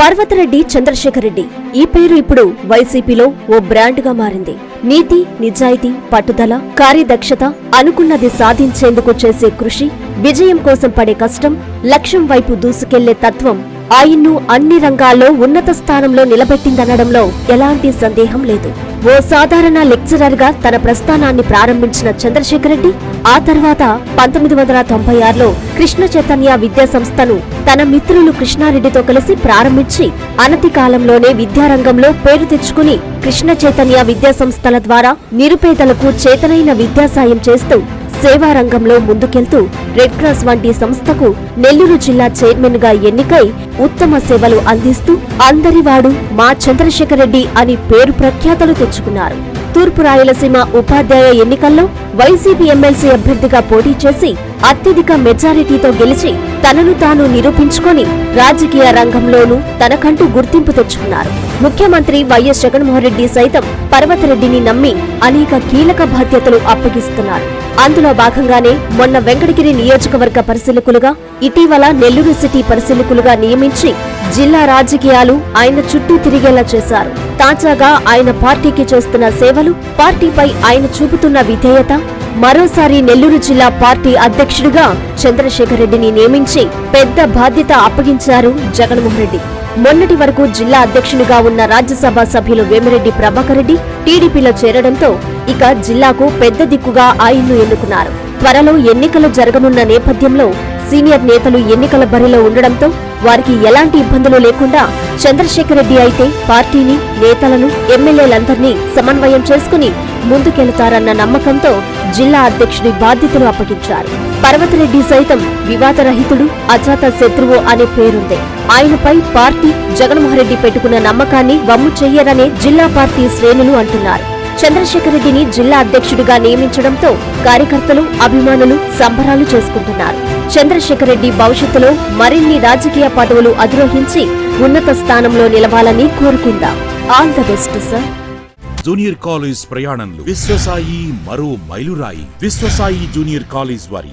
పర్వతరెడ్డి చంద్రశేఖర్ రెడ్డి ఈ పేరు ఇప్పుడు వైసీపీలో ఓ బ్రాండ్గా మారింది. నీతి నిజాయితీ పట్టుదల కార్యదక్షత అనుకున్నది సాధించేందుకు చేసే కృషి విజయం కోసం పడే కష్టం లక్ష్యం వైపు దూసుకెళ్ళే తత్వం ఆయన్ను అన్ని రంగాల్లో ఉన్నత స్థానంలో నిలబెట్టిందనడంలో ఎలాంటి సందేహం లేదు. ఓ సాధారణ లెక్చరర్గా తన ప్రస్థానాన్ని ప్రారంభించిన చంద్రశేఖర్ రెడ్డి ఆ తర్వాత పంతొమ్మిది వందల తొంభై ఆరులో కృష్ణ చైతన్య విద్యా సంస్థను తన మిత్రులు కృష్ణారెడ్డితో కలిసి ప్రారంభించి అనతి కాలంలోనే విద్యారంగంలో పేరు తెచ్చుకుని కృష్ణ చైతన్య విద్యా సంస్థల ద్వారా నిరుపేదలకు చేతనైన విద్యా సాయం చేస్తూ సేవారంగంలో ముందుకెళ్తూ రెడ్ క్రాస్ వంటి సంస్థకు నెల్లూరు జిల్లా చైర్మన్గా ఎన్నికై ఉత్తమ సేవలు అందిస్తూ అందరివాడు మా చంద్రశేఖర్ రెడ్డి అని పేరు ప్రఖ్యాతలు తెచ్చుకున్నారు. తూర్పు రాయలసీమ ఉపాధ్యాయ ఎన్నికల్లో వైసీపీ ఎమ్మెల్సీ అభ్యర్థిగా పోటీ చేసి అత్యధిక మెజారిటీతో గెలిచి తనను తాను నిరూపించుకొని రాజకీయ రంగంలోనూ తనకంటూ గుర్తింపు తెచ్చుకున్నారు. ముఖ్యమంత్రి వైఎస్ జగన్మోహన్ రెడ్డి సైతం పర్వతరెడ్డిని నమ్మి అనేక కీలక బాధ్యతలు అప్పగిస్తున్నారు. అందులో భాగంగానే మొన్న వెంకటగిరి నియోజకవర్గ పరిశీలకులుగా ఇటీవల నెల్లూరు సిటీ పరిశీలకులుగా నియమించి జిల్లా రాజకీయాలు ఆయన చుట్టూ తిరిగేలా చేశారు. తాజాగా ఆయన పార్టీకి చేస్తున్న సేవలు పార్టీపై ఆయన చూపుతున్న విధేయత మరోసారి నెల్లూరు జిల్లా పార్టీ అధ్యక్షుడిగా చంద్రశేఖర్ రెడ్డిని నియమించి పెద్ద బాధ్యత అప్పగించారు జగన్మోహన్ రెడ్డి. మొన్నటి వరకు జిల్లా అధ్యక్షునిగా ఉన్న రాజ్యసభ సభ్యులు వేమిరెడ్డి ప్రభాకర్ రెడ్డి టీడీపీలో చేరడంతో ఇక జిల్లాకు పెద్ద దిక్కుగా ఆయన్ను ఎన్నుకున్నారు. త్వరలో ఎన్నికలు జరగనున్న నేపథ్యంలో సీనియర్ నేతలు ఎన్నికల బరిలో ఉండడంతో వారికి ఎలాంటి ఇబ్బందులు లేకుండా చంద్రశేఖర్ రెడ్డి అయితే పార్టీని నేతలను ఎమ్మెల్యేలందరినీ సమన్వయం చేసుకుని ముందుకెళతారన్న నమ్మకంతో జిల్లా అధ్యక్షుడి బాధ్యతలు అప్పగించారు. పర్వతరెడ్డి సైతం వివాదరహితుడు అజాత శత్రువు అనే పేరుంది. ఆయనపై పార్టీ జగన్మోహన్ రెడ్డి పెట్టుకున్న నమ్మకాన్ని వమ్ము చెయ్యరనే జిల్లా పార్టీ శ్రేణులు అంటున్నారు. చంద్రశేఖర్ రెడ్డిని జిల్లా అధ్యక్షుడిగా నియమించడంతో కార్యకర్తలు అభిమానులు సంబరాలు చేసుకుంటున్నారు. చంద్రశేఖర్ రెడ్డి భవిష్యత్తులో మరిన్ని రాజకీయ పదవులు అధిరోహించి ఉన్నత స్థానంలో నిలవాలని కోరుకుందాం. All the best sir. Junior college ప్రయాణంలో విశ్వసాయి మరో మైలురాయి. విశ్వసాయి జూనియర్ కాలేజ్ వారి